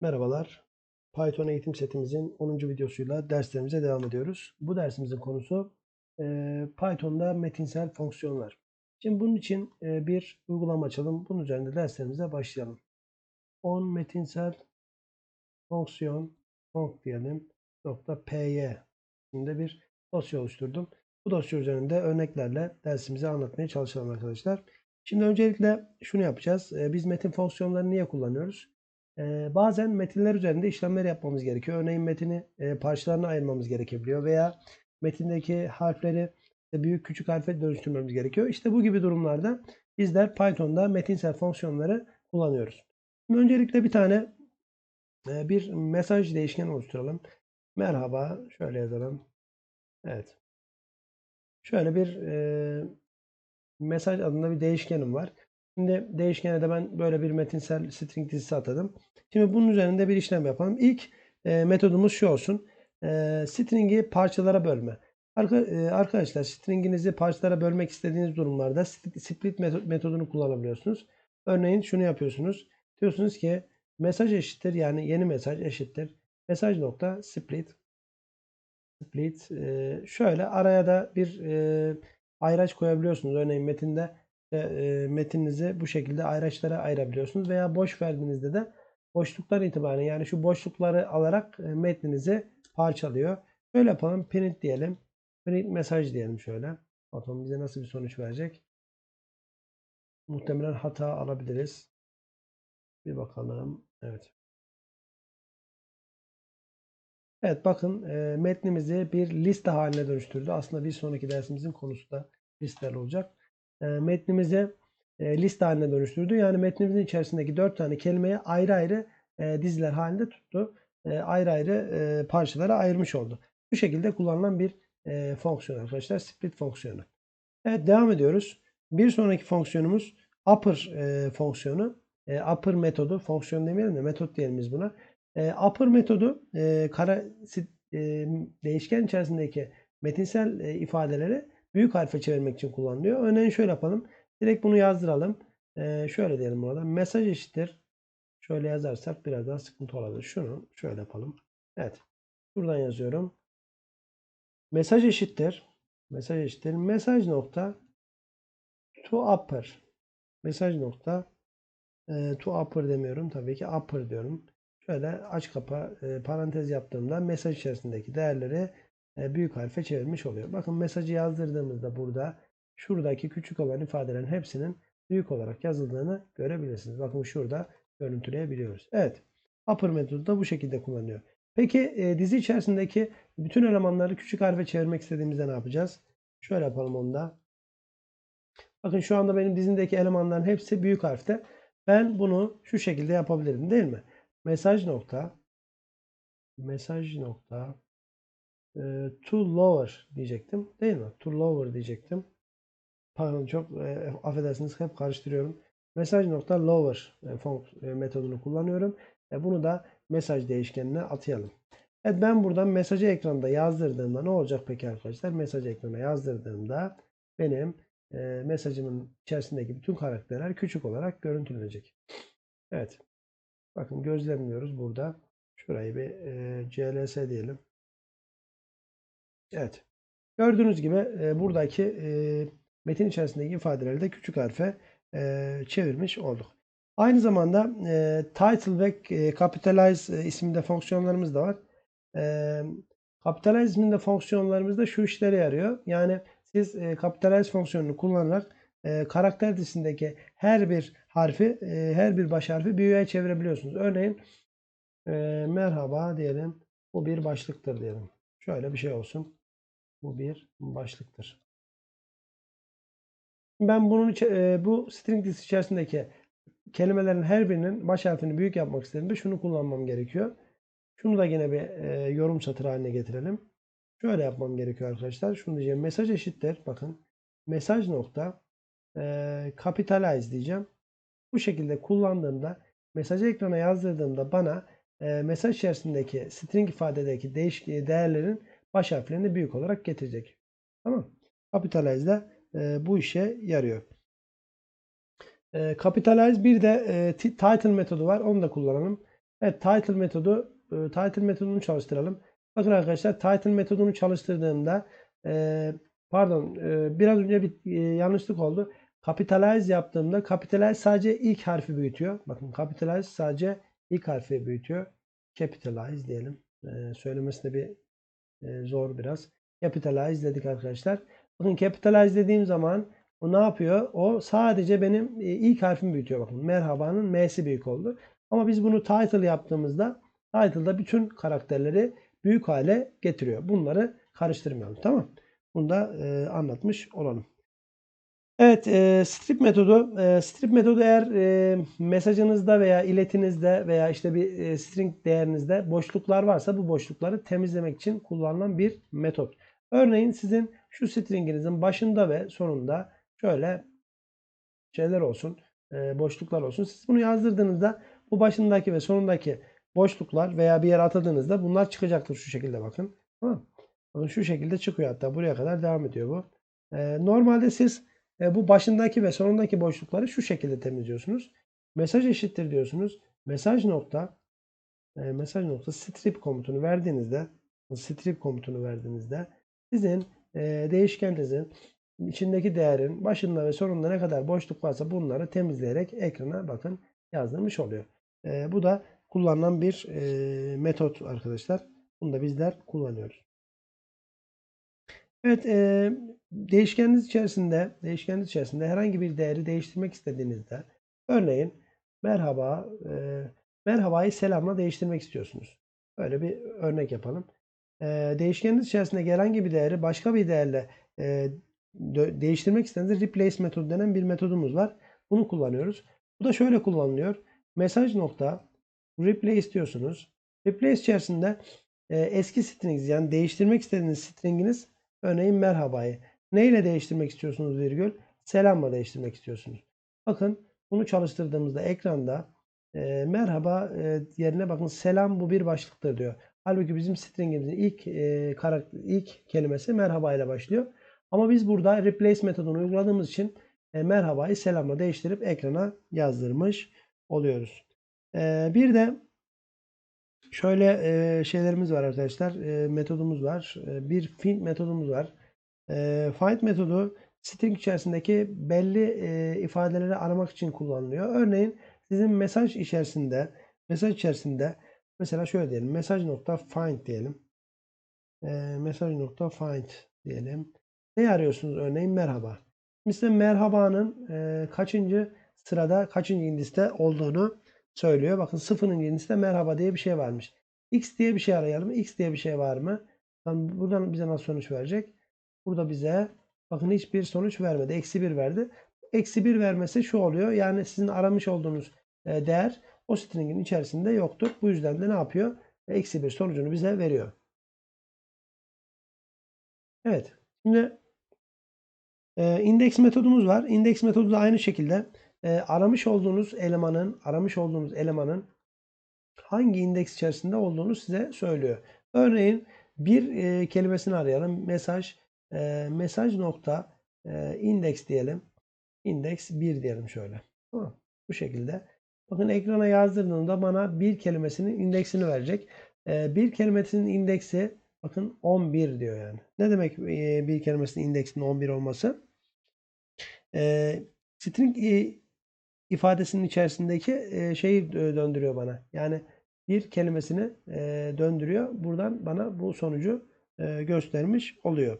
Merhabalar. Python eğitim setimizin 10. videosuyla derslerimize devam ediyoruz. Bu dersimizin konusu e, Python'da metinsel fonksiyonlar. Şimdi bunun için e, bir uygulama açalım. Bunun üzerinde derslerimize başlayalım. On metinsel fonksiyon fonk diyelim py şimdi bir dosya oluşturdum. Bu dosya üzerinde örneklerle dersimizi anlatmaya çalışalım arkadaşlar. Şimdi öncelikle şunu yapacağız. E, biz metin fonksiyonlarını niye kullanıyoruz? Ee, bazen metinler üzerinde işlemler yapmamız gerekiyor. Örneğin metini e, parçalarına ayırmamız gerekebiliyor veya metindeki harfleri e, büyük küçük harfe dönüştürmemiz gerekiyor. İşte bu gibi durumlarda bizler Python'da metinsel fonksiyonları kullanıyoruz. Öncelikle bir tane e, bir mesaj değişken oluşturalım. Merhaba şöyle yazalım. Evet. Şöyle bir e, mesaj adında bir değişkenim var. Şimdi değişkene de ben böyle bir metinsel string dizisi atadım. Şimdi bunun üzerinde bir işlem yapalım. İlk e, metodumuz şu olsun. E, string'i parçalara bölme. Arka, e, arkadaşlar string'inizi parçalara bölmek istediğiniz durumlarda split metodunu kullanabiliyorsunuz. Örneğin şunu yapıyorsunuz. Diyorsunuz ki mesaj eşittir yani yeni mesaj eşittir. Mesaj nokta split split e, şöyle araya da bir e, ayraç koyabiliyorsunuz. Örneğin metinde metininizi bu şekilde ayraçlara ayırabiliyorsunuz veya boş verdiğinizde de boşluklar itibariyle yani şu boşlukları alarak metninizi parçalıyor. Böyle yapalım. Print diyelim. Print mesaj diyelim şöyle. Bakalım bize nasıl bir sonuç verecek. Muhtemelen hata alabiliriz. Bir bakalım. Evet. Evet bakın metnimizi bir liste haline dönüştürdü. Aslında bir sonraki dersimizin konusu da listeler olacak metnimizi e, liste haline dönüştürdü. Yani metnimizin içerisindeki dört tane kelimeyi ayrı ayrı e, diziler halinde tuttu. E, ayrı ayrı e, parçalara ayırmış oldu. Bu şekilde kullanılan bir e, fonksiyon arkadaşlar. Split fonksiyonu. Evet devam ediyoruz. Bir sonraki fonksiyonumuz upper e, fonksiyonu. E, upper metodu. Fonksiyon demeyelim de metot diyelim biz buna. E, upper metodu e, kara e, değişken içerisindeki metinsel e, ifadeleri büyük harfe çevirmek için kullanılıyor. Örneğin şöyle yapalım. Direkt bunu yazdıralım. Ee, şöyle diyelim burada. Mesaj eşittir. Şöyle yazarsak biraz daha sıkıntı olabilir. Şunu şöyle yapalım. Evet. Buradan yazıyorum. Mesaj eşittir. Mesaj eşittir. Mesaj nokta to upper. Mesaj nokta e, to upper demiyorum. Tabii ki upper diyorum. Şöyle aç kapa e, parantez yaptığımda mesaj içerisindeki değerleri büyük harfe çevirmiş oluyor. Bakın mesajı yazdırdığımızda burada şuradaki küçük olan ifadelerin hepsinin büyük olarak yazıldığını görebilirsiniz. Bakın şurada görüntüleyebiliyoruz. Evet. Upper metodu da bu şekilde kullanılıyor. Peki e, dizi içerisindeki bütün elemanları küçük harfe çevirmek istediğimizde ne yapacağız? Şöyle yapalım onu da. Bakın şu anda benim dizindeki elemanların hepsi büyük harfte. Ben bunu şu şekilde yapabilirim değil mi? Mesaj nokta mesaj nokta e, to lower diyecektim. Değil mi? To lower diyecektim. Pardon çok e, affedersiniz hep karıştırıyorum. Mesaj nokta lower e, e, metodunu kullanıyorum. E, bunu da mesaj değişkenine atayalım. Evet ben buradan mesajı ekranda yazdırdığımda ne olacak peki arkadaşlar? Mesaj ekrana yazdırdığımda benim e, mesajımın içerisindeki bütün karakterler küçük olarak görüntülenecek. Evet. Bakın gözlemliyoruz burada. Şurayı bir e, CLS diyelim. Evet. Gördüğünüz gibi e, buradaki e, metin içerisindeki ifadeleri de küçük harfe e, çevirmiş olduk. Aynı zamanda e, title ve e, capitalize e, isimde fonksiyonlarımız da var. E, capitalize isminde fonksiyonlarımız şu işlere yarıyor. Yani siz e, capitalize fonksiyonunu kullanarak e, karakter dizisindeki her bir harfi, e, her bir baş harfi büyüğe çevirebiliyorsunuz. Örneğin e, merhaba diyelim. Bu bir başlıktır diyelim. Şöyle bir şey olsun. Bu bir başlıktır. Ben bunun e, bu string dizisi içerisindeki kelimelerin her birinin baş harfini büyük yapmak istediğimde şunu kullanmam gerekiyor. Şunu da yine bir e, yorum satırı haline getirelim. Şöyle yapmam gerekiyor arkadaşlar. Şunu diyeceğim. Mesaj eşittir. Bakın. Mesaj nokta e, capitalize diyeceğim. Bu şekilde kullandığımda mesajı ekrana yazdırdığımda bana e, mesaj içerisindeki string ifadedeki değişik değerlerin baş harflerini büyük olarak getirecek. Tamam. Capitalize de e, bu işe yarıyor. E, capitalize bir de e, title metodu var. Onu da kullanalım. Evet title metodu e, title metodunu çalıştıralım. Bakın arkadaşlar title metodunu çalıştırdığımda e, pardon e, biraz önce bir e, yanlışlık oldu. Capitalize yaptığımda capitalize sadece ilk harfi büyütüyor. Bakın capitalize sadece ilk harfi büyütüyor. Capitalize diyelim. E, söylemesi de bir zor biraz. Capitalize dedik arkadaşlar. Bakın capitalize dediğim zaman o ne yapıyor? O sadece benim ilk harfimi büyütüyor. Bakın merhabanın M'si büyük oldu. Ama biz bunu title yaptığımızda title'da bütün karakterleri büyük hale getiriyor. Bunları karıştırmayalım. Tamam. Bunu da anlatmış olalım. Evet, e, strip metodu. E, strip metodu eğer e, mesajınızda veya iletinizde veya işte bir e, string değerinizde boşluklar varsa bu boşlukları temizlemek için kullanılan bir metot. Örneğin sizin şu stringinizin başında ve sonunda şöyle şeyler olsun, e, boşluklar olsun. Siz bunu yazdırdığınızda bu başındaki ve sonundaki boşluklar veya bir yere atadığınızda bunlar çıkacaktır şu şekilde bakın. Tamam. Bakın şu şekilde çıkıyor hatta buraya kadar devam ediyor bu. E, normalde siz e, bu başındaki ve sonundaki boşlukları şu şekilde temizliyorsunuz. Mesaj eşittir diyorsunuz. Mesaj nokta e, mesaj nokta strip komutunu verdiğinizde strip komutunu verdiğinizde sizin e, değişkeninizin içindeki değerin başında ve sonunda ne kadar boşluk varsa bunları temizleyerek ekrana bakın yazdırmış oluyor. E, bu da kullanılan bir e, metot arkadaşlar. Bunu da bizler kullanıyoruz. Evet, e, değişkeniniz içerisinde, değişkeniniz içerisinde herhangi bir değeri değiştirmek istediğinizde, örneğin merhaba, e, merhabayı selamla değiştirmek istiyorsunuz. Böyle bir örnek yapalım. E, değişkeniniz içerisinde herhangi bir değeri başka bir değerle e, değiştirmek istediğinizde replace metodu denen bir metodumuz var. Bunu kullanıyoruz. Bu da şöyle kullanılıyor. Mesaj nokta replace diyorsunuz. Replace içerisinde e, eski stringiniz yani değiştirmek istediğiniz stringiniz örneğin merhabayı neyle değiştirmek istiyorsunuz virgül? Selamla değiştirmek istiyorsunuz. Bakın bunu çalıştırdığımızda ekranda e, merhaba e, yerine bakın selam bu bir başlıktır diyor. Halbuki bizim stringimizin ilk e, karakter, ilk kelimesi merhaba ile başlıyor. Ama biz burada replace metodunu uyguladığımız için e, merhabayı selamla değiştirip ekrana yazdırmış oluyoruz. E, bir de şöyle e, şeylerimiz var arkadaşlar. E, metodumuz var. E, bir find metodumuz var. E, find metodu string içerisindeki belli e, ifadeleri aramak için kullanılıyor. Örneğin sizin mesaj içerisinde mesaj içerisinde mesela şöyle diyelim. Mesaj nokta find diyelim. E, mesaj nokta find diyelim. Ne arıyorsunuz örneğin merhaba. Mesela merhabanın e, kaçıncı sırada kaçıncı indiste olduğunu söylüyor. Bakın sıfırıncı indiste merhaba diye bir şey varmış. X diye bir şey arayalım. X diye bir şey var mı? Buradan bize nasıl sonuç verecek? Burada bize bakın hiçbir sonuç vermedi. Eksi bir verdi. Eksi bir vermesi şu oluyor. Yani sizin aramış olduğunuz e, değer o stringin içerisinde yoktur. Bu yüzden de ne yapıyor? Eksi bir sonucunu bize veriyor. Evet. Şimdi e, indeks metodumuz var. İndeks metodu da aynı şekilde e, aramış olduğunuz elemanın aramış olduğunuz elemanın hangi indeks içerisinde olduğunu size söylüyor. Örneğin bir e, kelimesini arayalım. Mesaj e, mesaj nokta e, indeks diyelim. Indeks 1 diyelim şöyle. Tamam. Bu şekilde. Bakın ekrana yazdırdığımda bana bir kelimesinin indeksini verecek. E, bir kelimesinin indeksi bakın 11 diyor yani. Ne demek e, bir kelimesinin indeksinin 11 olması? E, string e, ifadesinin içerisindeki e, şeyi döndürüyor bana. Yani bir kelimesini e, döndürüyor. Buradan bana bu sonucu e, göstermiş oluyor.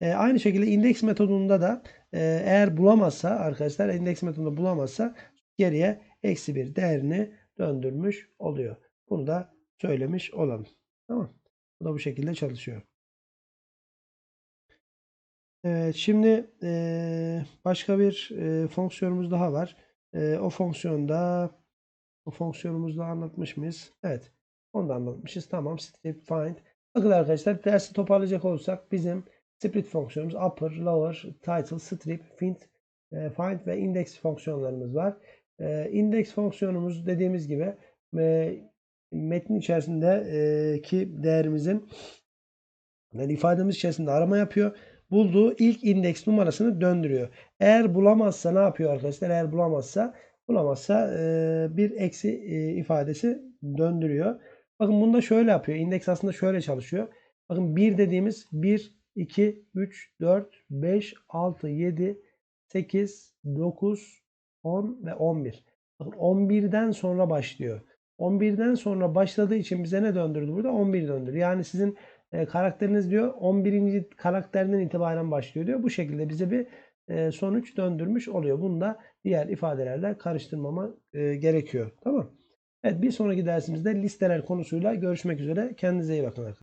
E, aynı şekilde indeks metodunda da e, eğer bulamazsa arkadaşlar indeks metodunda bulamazsa geriye eksi bir değerini döndürmüş oluyor. Bunu da söylemiş olalım. Tamam. Bu da bu şekilde çalışıyor. Evet, şimdi başka bir fonksiyonumuz daha var. E, o fonksiyonda o fonksiyonumuzda anlatmış mıyız? Evet. Onu da anlatmışız. Tamam. Strip find. Bakın arkadaşlar dersi toparlayacak olursak bizim split fonksiyonumuz upper, lower, title, strip, find, e, find ve index fonksiyonlarımız var. E, index fonksiyonumuz dediğimiz gibi e, metnin içerisindeki değerimizin yani ifademiz içerisinde arama yapıyor. Bulduğu ilk indeks numarasını döndürüyor. Eğer bulamazsa ne yapıyor arkadaşlar? Eğer bulamazsa Bulamazsa bir eksi ifadesi döndürüyor. Bakın bunda şöyle yapıyor. İndeks aslında şöyle çalışıyor. Bakın 1 dediğimiz 1, 2, 3, 4, 5, 6, 7, 8, 9, 10 ve 11. Bakın 11'den sonra başlıyor. 11'den sonra başladığı için bize ne döndürdü burada? 11 döndürdü. Yani sizin e, karakteriniz diyor 11. karakterden itibaren başlıyor diyor. Bu şekilde bize bir e, sonuç döndürmüş oluyor. Bunu da diğer ifadelerle karıştırmama e, gerekiyor. Tamam. Evet bir sonraki dersimizde listeler konusuyla görüşmek üzere. Kendinize iyi bakın arkadaşlar.